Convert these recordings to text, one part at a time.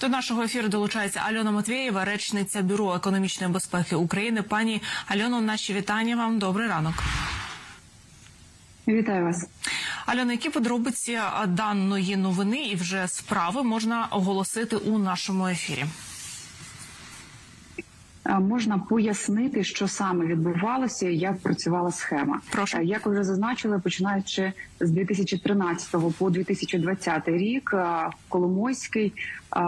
До нашого ефіру долучається Альона Матвєєва, речниця бюро економічної безпеки України. Пані Альоно, наші вітання вам. Добрий ранок. Вітаю вас. Альона, які подробиці даної новини і вже справи можна оголосити у нашому ефірі? Можна пояснити, що саме відбувалося, і як працювала схема. Прошу. Е, Як вже зазначили, починаючи з 2013 по 2020 рік, е, Коломойський е,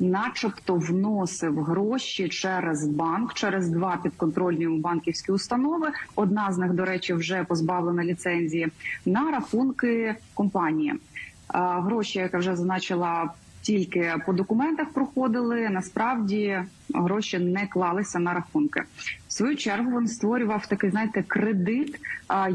начебто вносив гроші через банк, через два підконтрольні банківські установи. Одна з них, до речі, вже позбавлена ліцензії на рахунки компанії. Гроші, як я вже зазначила, тільки по документах проходили. Насправді гроші не клалися на рахунки. В свою чергу він створював такий, знаєте, кредит,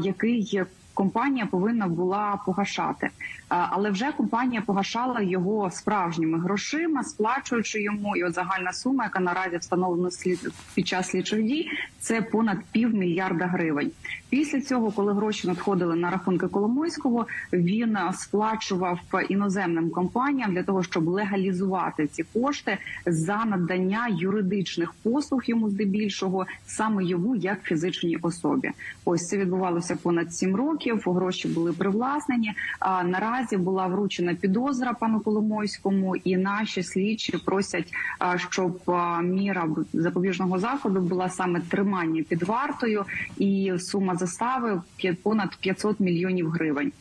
який компанія повинна була погашати. Але вже компанія погашала його справжніми грошима, сплачуючи йому. І от загальна сума, яка наразі встановлена під час слідчих дій, це понад півмільярда гривень. Після цього, коли гроші надходили на рахунки Коломойського, він сплачував іноземним компаніям для того, щоб легалізувати ці кошти за надання юридичних послуг йому здебільшого саме йому як фізичній особі. Ось це відбувалося понад сім років. Гроші були привласнені. А наразі була вручена підозра пану Коломойському, і наші слідчі просять, щоб міра запобіжного заходу була саме тримання під вартою, і сума застави понад 500 мільйонів гривень.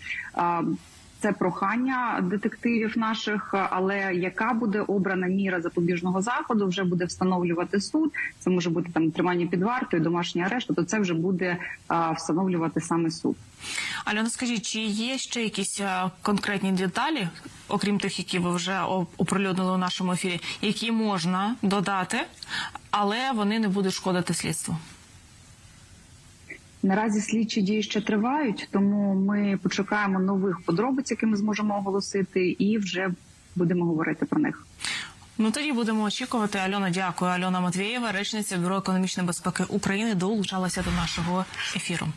Це прохання детективів наших, але яка буде обрана міра запобіжного заходу, вже буде встановлювати суд. Це може бути там тримання під вартою, домашній арешт. Тобто це вже буде а, встановлювати саме суд. Альона, скажіть, чи є ще якісь конкретні деталі, окрім тих, які ви вже оприлюднили у нашому ефірі, які можна додати, але вони не будуть шкодити слідству? Наразі слідчі дії ще тривають, тому ми почекаємо нових подробиць, які ми зможемо оголосити, і вже будемо говорити про них. Ну тоді будемо очікувати. Альона, дякую. Альона Матвієва, речниця бюро економічної безпеки України, долучалася до нашого ефіру.